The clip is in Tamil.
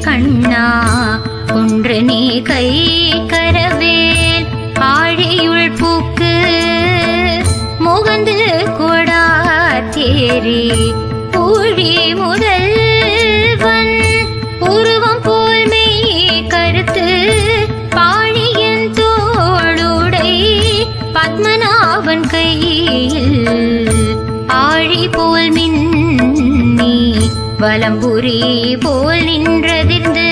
கண்ணா ஒன்று நீ கை கரவேல் ஆழியுள் பூக்கு முகந்து கொடா தேரி ஊழி முதல்வன் உருவம் போல் மெய் கருத்து பாழியன் தோளுடை பத்மநாபன் கையில். வலம்புரி போல் நின்றதிர்ந்து